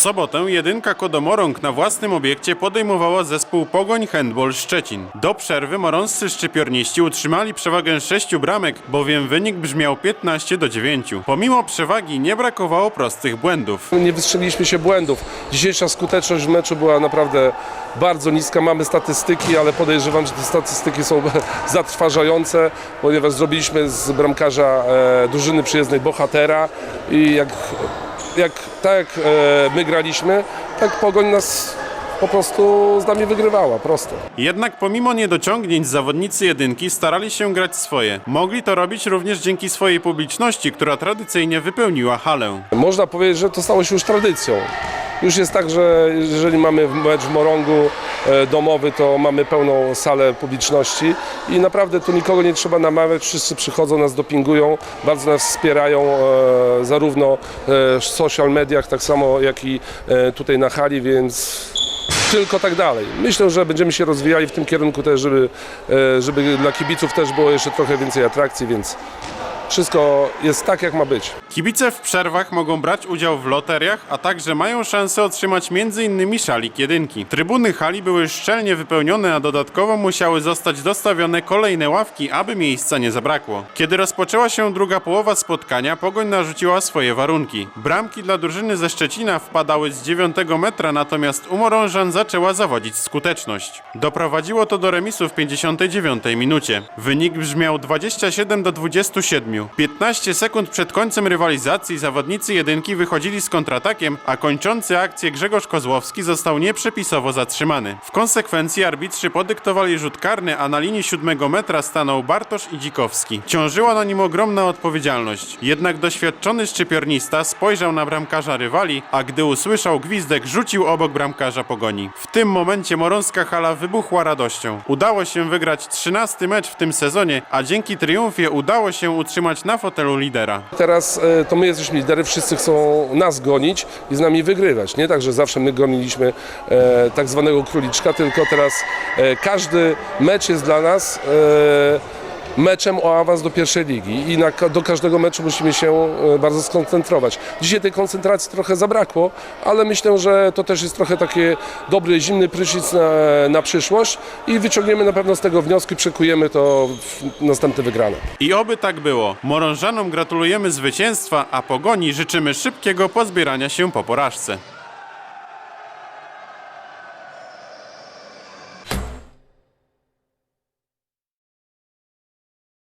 sobotę jedynka Kodomorąg na własnym obiekcie podejmowała zespół Pogoń Handball Szczecin. Do przerwy morąscy szczypiorniści utrzymali przewagę sześciu bramek, bowiem wynik brzmiał 15 do 9. Pomimo przewagi nie brakowało prostych błędów. Nie wystrzeliliśmy się błędów. Dzisiejsza skuteczność w meczu była naprawdę bardzo niska. Mamy statystyki, ale podejrzewam, że te statystyki są zatrważające, ponieważ zrobiliśmy z bramkarza e, drużyny przyjezdnej bohatera i jak, jak, tak jak e, my graliśmy, tak Pogoń nas po prostu z nami wygrywała, prosto. Jednak pomimo niedociągnięć zawodnicy jedynki starali się grać swoje. Mogli to robić również dzięki swojej publiczności, która tradycyjnie wypełniła halę. Można powiedzieć, że to stało się już tradycją. Już jest tak, że jeżeli mamy mecz w Morągu domowy, to mamy pełną salę publiczności i naprawdę tu nikogo nie trzeba namawiać, wszyscy przychodzą, nas dopingują, bardzo nas wspierają e, zarówno e, w social mediach, tak samo jak i e, tutaj na hali, więc tylko tak dalej. Myślę, że będziemy się rozwijali w tym kierunku też, żeby, e, żeby dla kibiców też było jeszcze trochę więcej atrakcji, więc wszystko jest tak, jak ma być. Kibice w przerwach mogą brać udział w loteriach, a także mają szansę otrzymać m.in. szalik jedynki. Trybuny hali były szczelnie wypełnione, a dodatkowo musiały zostać dostawione kolejne ławki, aby miejsca nie zabrakło. Kiedy rozpoczęła się druga połowa spotkania, Pogoń narzuciła swoje warunki. Bramki dla drużyny ze Szczecina wpadały z 9 metra, natomiast u Morążan zaczęła zawodzić skuteczność. Doprowadziło to do remisu w 59 minucie. Wynik brzmiał 27 do 27. 15 sekund przed końcem rywalizacji zawodnicy jedynki wychodzili z kontratakiem, a kończący akcję Grzegorz Kozłowski został nieprzepisowo zatrzymany. W konsekwencji arbitrzy podyktowali rzut karny, a na linii 7 metra stanął Bartosz Idzikowski. Ciążyła na nim ogromna odpowiedzialność. Jednak doświadczony szczypiornista spojrzał na bramkarza rywali, a gdy usłyszał gwizdek, rzucił obok bramkarza pogoni. W tym momencie morąska hala wybuchła radością. Udało się wygrać 13 mecz w tym sezonie, a dzięki triumfie udało się utrzymać na fotelu lidera. Teraz e, to my jesteśmy lidery, wszyscy chcą nas gonić i z nami wygrywać. Nie tak, że zawsze my goniliśmy e, tak zwanego króliczka, tylko teraz e, każdy mecz jest dla nas e, meczem o awans do pierwszej ligi i na, do każdego meczu musimy się e, bardzo skoncentrować. Dzisiaj tej koncentracji trochę zabrakło, ale myślę, że to też jest trochę taki dobry, zimny prysznic na, na przyszłość i wyciągniemy na pewno z tego wnioski, przekujemy to w następne wygrane. I oby tak było. Morążanom gratulujemy zwycięstwa, a pogoni życzymy szybkiego pozbierania się po porażce.